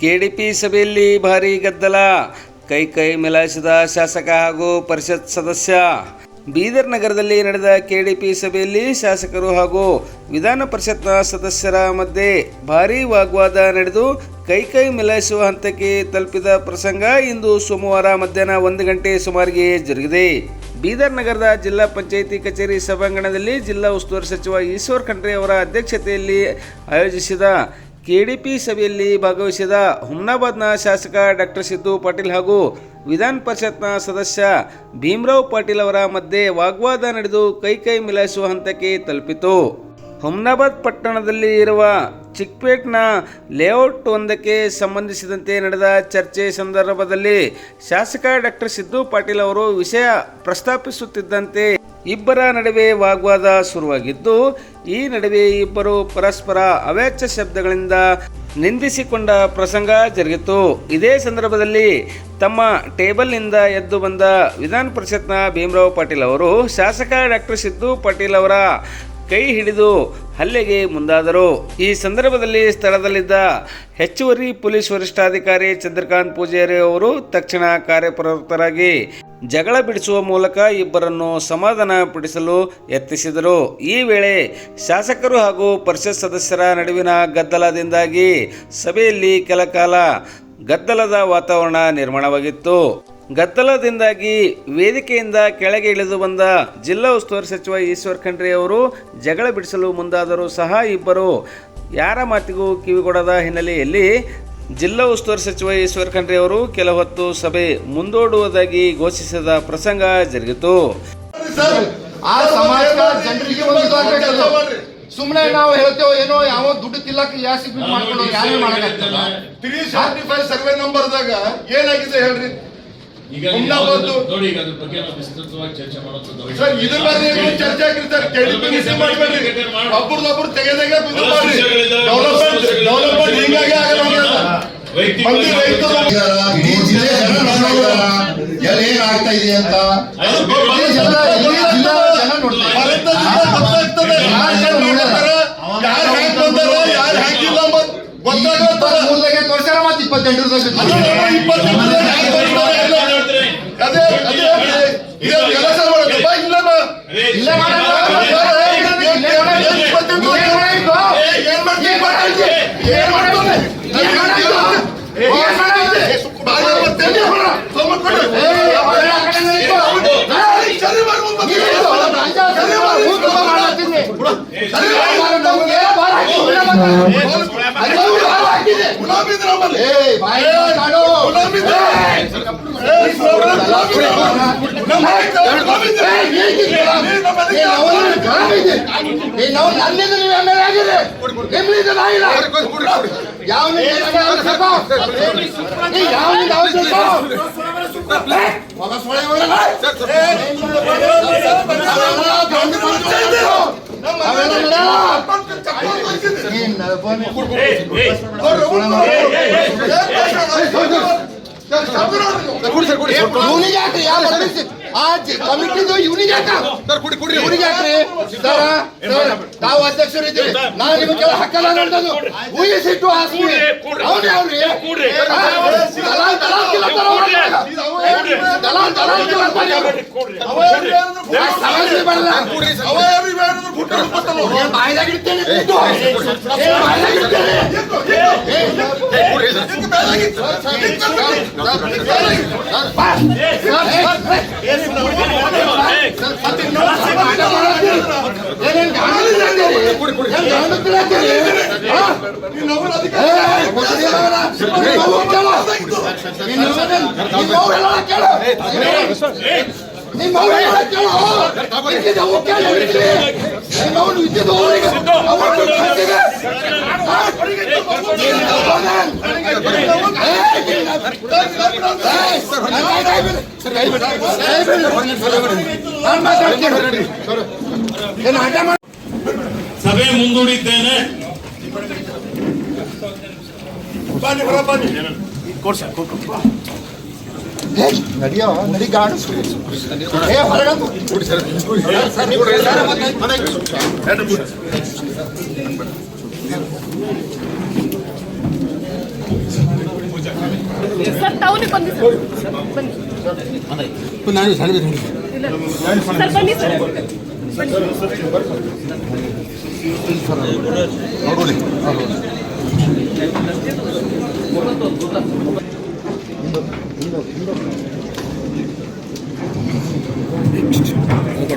KDP ಸಭೆಯಲ್ಲಿ ಭಾರೀ ಗದ್ದಲ. ಕೈ ಕೈ ಮಿಲಾಯಿಸಿದ ಶಾಸಕ ಹಾಗೂ ಪರಿಷತ್ ಸದಸ್ಯ. ಬೀದರ್ ನಗರದಲ್ಲಿ ನಡೆದ ಕೆಡಿಪಿ ಸಭೆಯಲ್ಲಿ ಶಾಸಕರು ಹಾಗೂ ವಿಧಾನ ಪರಿಷತ್ನ ಸದಸ್ಯರ ಮಧ್ಯೆ ಭಾರೀ ವಾಗ್ವಾದ ನಡೆದು ಕೈ ಕೈ ಮಿಲಾಯಿಸುವ ಹಂತಕ್ಕೆ ತಲುಪಿದ ಪ್ರಸಂಗ ಇಂದು ಸೋಮವಾರ ಮಧ್ಯಾಹ್ನ ಒಂದು ಗಂಟೆ ಸುಮಾರಿಗೆ ಜರುಗಿದೆ. ಬೀದರ್ ನಗರದ ಜಿಲ್ಲಾ ಪಂಚಾಯಿತಿ ಕಚೇರಿ ಸಭಾಂಗಣದಲ್ಲಿ ಜಿಲ್ಲಾ ಉಸ್ತುವಾರಿ ಸಚಿವ ಈಶ್ವರ್ ಖಂಡ್ರೆ ಅವರ ಅಧ್ಯಕ್ಷತೆಯಲ್ಲಿ ಆಯೋಜಿಸಿದ ಕೆಡಿಪಿ ಸಭೆಯಲ್ಲಿ ಭಾಗವಹಿಸಿದ ಹುಮ್ನಾಬಾದ್ನ ಶಾಸಕ ಡಾಕ್ಟರ್ ಸಿದ್ದು ಪಾಟೀಲ್ ಹಾಗೂ ವಿಧಾನ ಪರಿಷತ್ನ ಸದಸ್ಯ ಭೀಮರಾವ್ ಪಾಟೀಲ್ ಅವರ ಮಧ್ಯೆ ವಾಗ್ವಾದ ನಡೆದು ಕೈ ಕೈ ಮಿಲಾಯಿಸುವ ಹಂತಕ್ಕೆ ತಲುಪಿತು. ಹುಮ್ನಾಬಾದ್ ಪಟ್ಟಣದಲ್ಲಿ ಇರುವ ಚಿಕ್ಪೇಟ್ನ ಲೇಔಟ್ ಒಂದಕ್ಕೆ ಸಂಬಂಧಿಸಿದಂತೆ ನಡೆದ ಚರ್ಚೆ ಸಂದರ್ಭದಲ್ಲಿ ಶಾಸಕ ಡಾಕ್ಟರ್ ಸಿದ್ದು ಪಾಟೀಲ್ ಅವರು ವಿಷಯ ಪ್ರಸ್ತಾಪಿಸುತ್ತಿದ್ದಂತೆ ಇಬ್ಬರ ನಡುವೆ ವಾಗ್ವಾದ ಶುರುವಾಗಿದ್ದು, ಈ ನಡುವೆ ಇಬ್ಬರು ಪರಸ್ಪರ ಅವಾಚ್ಯ ಶಬ್ದಗಳಿಂದ ನಿಂದಿಸಿಕೊಂಡ ಪ್ರಸಂಗ ಜರುಗಿತು. ಇದೇ ಸಂದರ್ಭದಲ್ಲಿ ತಮ್ಮ ಟೇಬಲ್ನಿಂದ ಎದ್ದು ಬಂದ ವಿಧಾನ ಪರಿಷತ್ನ ಭೀಮರಾವ್ ಪಾಟೀಲ್ ಅವರು, ಶಾಸಕ ಡಾಕ್ಟರ್ ಸಿದ್ದು ಪಾಟೀಲ್ ಅವರ ಕೈ ಹಿಡಿದು ಹಲ್ಲೆಗೆ ಮುಂದಾದರು. ಈ ಸಂದರ್ಭದಲ್ಲಿ ಸ್ಥಳದಲ್ಲಿದ್ದ ಹೆಚ್ಚುವರಿ ಪೊಲೀಸ್ ವರಿಷ್ಠಾಧಿಕಾರಿ ಚಂದ್ರಕಾಂತ್ ಪೂಜಾರಿ ಅವರು ತಕ್ಷಣ ಕಾರ್ಯಪ್ರವೃತ್ತರಾಗಿ ಜಗಳ ಬಿಡಿಸುವ ಮೂಲಕ ಇಬ್ಬರನ್ನು ಸಮಾಧಾನಪಡಿಸಲು ಯತ್ನಿಸಿದರು. ಈ ವೇಳೆ ಶಾಸಕರು ಹಾಗೂ ಪರಿಷತ್ ಸದಸ್ಯರ ನಡುವಿನ ಗದ್ದಲದಿಂದಾಗಿ ಸಭೆಯಲ್ಲಿ ಕೆಲ ಕಾಲ ಗದ್ದಲದ ವಾತಾವರಣ ನಿರ್ಮಾಣವಾಗಿತ್ತು. ಗದ್ದಲದಿಂದಾಗಿ ವೇದಿಕೆಯಿಂದ ಕೆಳಗೆ ಇಳಿದು ಬಂದ ಜಿಲ್ಲಾ ಉಸ್ತುವಾರಿ ಸಚಿವ ಈಶ್ವರ್ ಖಂಡ್ರೆ ಅವರು ಜಗಳ ಬಿಡಿಸಲು ಮುಂದಾದರೂ ಸಹ ಇಬ್ಬರು ಯಾರ ಮಾತಿಗೂ ಕಿವಿಗೊಡದ ಹಿನ್ನೆಲೆಯಲ್ಲಿ ಜಿಲ್ಲಾ ಉಸ್ತುವಾರಿ ಸಚಿವ ಈಶ್ವರ್ ಖಂಡ್ರೆ ಅವರು ಕೆಲ ಹೊತ್ತು ಸಭೆ ಮುಂದೂಡುವುದಾಗಿ ಘೋಷಿಸಿದ ಪ್ರಸಂಗ ಜರುಗಿತು. ಸರ್ ಆ ಸಮಾಜದ ಜನರಿಗೆ ಒಂದು ಇದಾಗಬೇಕಲ್ಲ ಸುಮ್ಮನೆ ನಾವು ಹೇಳ್ತೇವೆ ಏನೋ ಯಾವ ದುಡ್ಡು ತಿಲ್ಲಕ್ ಯಾ ಸಿಗ್ಬಿಟ್ ಮಾಡ್ಕೊಂಡು ಯಾರೇ ಮಾಡಕ್ಕಾಗ್ತದ ತ್ರೀ ಸೆವೆಂಟಿ ಫೈವ್ ಸರ್ವೆ ನಂಬರ್ದಾಗ ಏನಾಗಿದೆ ಹೇಳ್ರಿ? ಈಗ ಸುಮ್ನೆ ನೀವು ಬಂದು- ಮಂದಿ ರೈತರು ಇಡೀ ಜಿಲ್ಲೆ ಜನ ನೋಡ್ತಾ ಇದ್ದಾರ. ಎಲ್ಲಿ ಏನ್ ಆಗ್ತಾ ಇದೆ ಅಂತ? ಇಡೀ ಜನ ಇಡೀ ಜಿಲ್ಲಾ ಜನ ನೋಡ್ತಾ ಗೊತ್ತಾಗ್ತದೆ ಯಾರು ಮಾಡ್ತಾರ ಯಾರು ಹೆಂಗ್ ಬಂದಾರ ಯಾರು ಹೆಂಗಿಲ್ಲ ಮತ್ ತೋರ್ಸ್ಯಾರ ಇಪ್ಪತ್ತೆಂಟರದಾಗ ನನ್ನಿಂದ ನೀವು ಎಂ ಎಲ್ ಆಗಿದೆ ನಿಮ್ಮಿಂದ ನಾಯಿಲ್ಲ. ಯಾವ ನಾವು ಇವನಿಗೆ ಯಾಕ್ರಿ ಯಾವ ಬಂದಿಸಿ ಆ ಕಮಿಟಿದು ತಾವು ಅಧ್ಯಕ್ಷರು ಇದ್ದೀರಿ ನಾನು ನಿಮಗೆ ಕೆಲ ಹಕ್ಕಲ್ಲ ನಡೆದದು ಊಹಿಸಿಟ್ಟು ಹಾಸ್ಬಿಡಿ ಅವ್ನು ಯಾವ್ರಿ Ni mau ya, jangan. Ini jangan, jangan. ನಾನು ಮಾತಾಡ್ತೀನಿ ಏನು ಆಟ ಮಾಡಿ ಸಭೆ ಮುಂದೂಡಿದ್ದೇನೆ. ನಡಿಯೋ ನಡಿ ಗಾಡು ಏ ಹೊರಗಂದು ಸರ್ ತಾವೇ ಬನ್ನಿ ಸರ್ ಬನ್ನಿ ನಾನು ಸಣ್ಣ ಇಲ್ಲ ಸರ್ ಬನ್ನಿ ಸರ್ ನೋಡೋಣ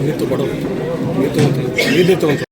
మీతో పడవ. మీతో మీతో